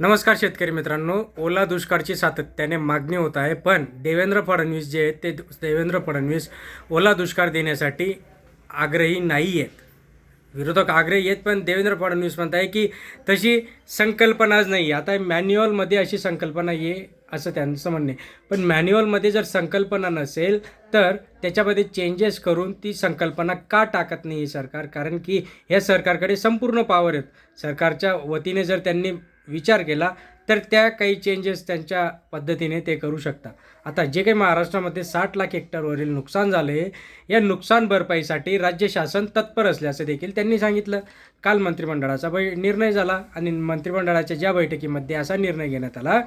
नमस्कार शेतकरी मित्रांनो. ओला दुष्काळची सातत्याने मागणी होत आहे पण देवेंद्र फडणवीस जे आहेत ते देवेंद्र फडणवीस ओला दुष्काळ देण्यासाठी आग्रही नाही आहेत. विरोधक आग्रही आहेत पण देवेंद्र फडणवीस म्हणत आहे की तशी संकल्पनाच नाही. आता मॅन्युअलमध्ये अशी संकल्पना ये असं त्यांचं म्हणणे पण मॅन्युअलमध्ये जर संकल्पना नसेल तर त्याच्यामध्ये चेंजेस करून ती संकल्पना का टाकत नाही आहे सरकार? कारण की या सरकारकडे संपूर्ण पॉवर आहेत. सरकारच्या वतीने जर त्यांनी विचार केला तर त्या काही चेंजेस त्यांच्या पद्धतीने ते करू शकता. आता जे काही महाराष्ट्रामध्ये साठ लाख हेक्टरवरील नुकसान झाले या नुकसान भरपाईसाठी राज्य शासन तत्पर असल्याचं देखील त्यांनी सांगितलं. काल मंत्रिमंडळाचा बै निर्णय झाला आणि मंत्रिमंडळाच्या ज्या बैठकीमध्ये असा निर्णय घेण्यात आला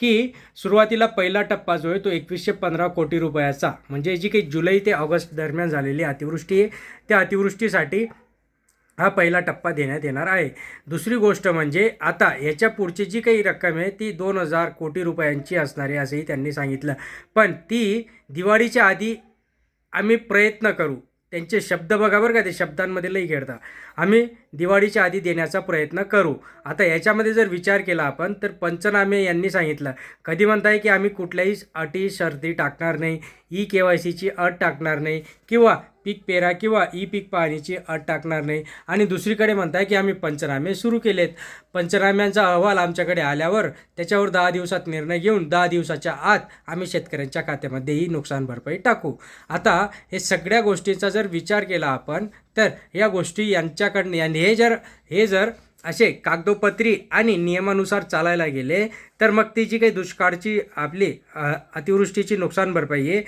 की सुरुवातीला पहिला टप्पा जो आहे तो एकवीसशे पंधरा कोटी रुपयाचा म्हणजे जी काही जुलै ते ऑगस्ट दरम्यान झालेली अतिवृष्टी आहे त्या अतिवृष्टीसाठी हा पहिला टप्पा देण्यात येणार आहे. दुसरी गोष्ट म्हणजे आता याच्या पुढची जी काही रक्कम आहे ती दोन हजार कोटी रुपयांची असणार आहे असंही त्यांनी सांगितलं. पण ती दिवाळीच्या आधी आम्ही प्रयत्न करू. त्यांचे शब्द बघा बरं का ते शब्दांमध्ये लई खेळता. आम्ही दिवाळीच्या आधी देण्याचा प्रयत्न करू. आता याच्यामध्ये जर विचार केला आपण तर पंचनामे यांनी सांगितलं. कधी म्हणताय की आम्ही कुठल्याही अटी शर्ती टाकणार नाही ई के वाय सीची अट टाकणार नाही किंवा पीक पेरा किंवा ई पीक पाहणीची अट टाकणार नाही. आणि दुसरीकडे म्हणताय की आम्ही पंचनामे सुरू केलेत. पंचनाम्यांचा अहवाल आमच्याकडे आल्यावर त्याच्यावर दहा दिवसात निर्णय घेऊन दहा दिवसाच्या आत आम्ही शेतकऱ्यांच्या खात्यामध्ये ही नुकसान भरपाई टाकू. आता हे सगळ्या गोष्टींचा जर विचार केला आपण तर या गोष्टी यांच्याकडनं यांनी हे जर हे जर असे कागदोपत्री आणि नियमानुसार चालायला गेले तर मग ती जी काही दुष्काळची आपली अतिवृष्टीची नुकसान भरपाई आहे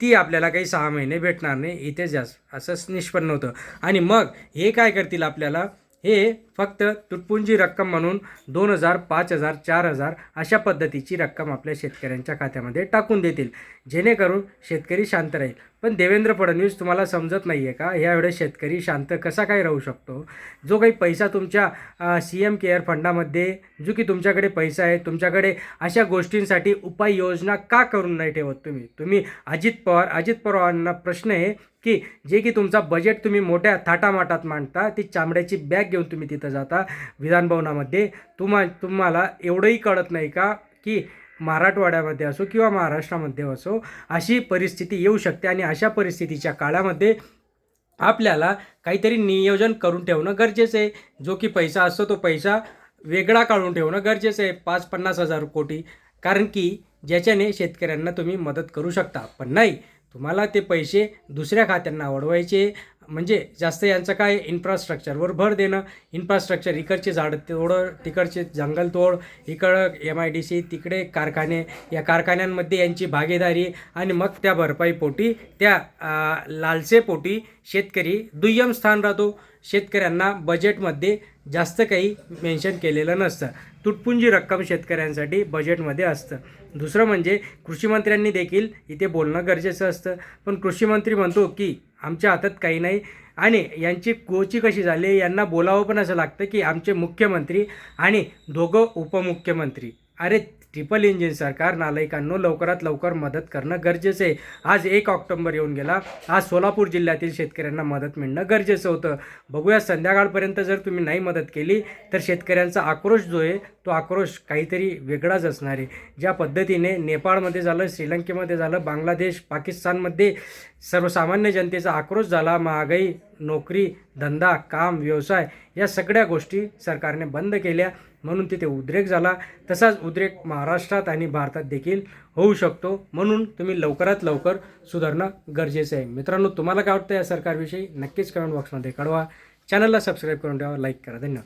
ती आपल्याला काही सहा महिने भेटणार नाही. इथे जास्त असंच निष्पन्न होतं. आणि मग हे काय करतील आपल्याला? हे फक्त तुटपुंजी रक्कम म्हणून दोन हजार पाच हजार चार हजार अशा पद्धतीची रक्कम आपल्या शेतकऱ्यांच्या खात्यामध्ये टाकून देतील. जेणेकरून शेतकरी शांत राहील. पण देवेंद्र फडणवीस तुम्हाला समजत नाही आहे का? यावेळेस शेतकरी शांत कसा काय राहू शकतो? जो काही पैसा तुमच्या सी एम केअर फंडामध्ये जो की तुमच्याकडे पैसा आहे तुमच्याकडे अशा गोष्टींसाठी उपाययोजना का करून नाही ठेवत तुम्ही? तुम्ही अजित पवार अजित पवारांना प्रश्न आहे की जे की तुमचा बजेट तुम्ही मोठ्या थाटामाटात मांडता ती चामड्याची बॅग घेऊन तुम्ही तिथं जाता विधानभवनामध्ये. तुम्हा तुम्हाला एवढंही कळत नाही का की मराठवाड्यामध्ये असो किंवा महाराष्ट्रामध्ये असो अशी परिस्थिती येऊ शकते आणि अशा परिस्थितीच्या काळामध्ये आपल्याला काहीतरी नियोजन करून ठेवणं गरजेचं आहे. जो की पैसा असतो तो पैसा वेगळा काढून ठेवणं गरजेचं आहे. पाच पन्नास हजार कोटी. कारण की ज्याच्याने शेतकऱ्यांना तुम्ही मदत करू शकता. पण नाही तुम्हाला ते पैसे दुसऱ्या खात्यांना वळवायचे म्हणजे जास्त यांचं काय इन्फ्रास्ट्रक्चरवर भर देणं इन्फ्रास्ट्रक्चर इकडचे झाडं तोडं तिकडचे जंगल तोड इकडं एम आय डी सी तिकडे कारखाने या कारखान्यांमध्ये यांची भागीदारी आणि मग त्या भरपाईपोटी त्या लालसेपोटी शेतकरी दुय्यम स्थान राहतो. शेतकऱ्यांना बजेटमध्ये जास्त काही मेन्शन केलेलं नसतं. तुटपुंजी रक्कम शेतकऱ्यांसाठी बजेटमध्ये असतं. दुसरं म्हणजे कृषीमंत्र्यांनी देखील इथे बोलणं गरजेचं असतं. पण कृषीमंत्री म्हणतो की आमच्या हातात काही नाही. आणि यांची कोची कशी झाली यांना बोलावं पण असं लागतं की आमचे मुख्यमंत्री आणि दोघं उपमुख्यमंत्री. अरे ट्रिपल इंजिन सरकार नालायकांनो लवकरात लवकर मदत करणं गरजेचं आहे. आज एक ऑक्टोंबर येऊन गेला. आज सोलापूर जिल्ह्यातील शेतकऱ्यांना मदत मिळणं गरजेचं होतं. बघूया संध्याकाळपर्यंत जर तुम्ही नाही मदत केली तर शेतकऱ्यांचा आक्रोश जो आहे तो आक्रोश काहीतरी वेगळाच असणार आहे. ज्या पद्धतीने नेपाळमध्ये झालं श्रीलंकेमध्ये झालं बांगलादेश पाकिस्तानमध्ये सर्वसामान्य जनतेचा आक्रोश झाला महागाई नोकरी धंदा काम व्यवसाय या सगळ्या गोष्टी सरकारने बंद केल्या म्हणून तिथे उद्रेक झाला. तसाच उद्रेक महाराष्ट्रात आणि भारतात देखील होऊ शकतो म्हणून तुम्ही लवकरात लवकर सुधारणं गरजेचं आहे. मित्रांनो तुम्हाला काय वाटतं या सरकारविषयी? नक्कीच कमेंट बॉक्समध्ये कळवा. चॅनलला सबस्क्राईब करून ठेवा लाईक करा. धन्यवाद.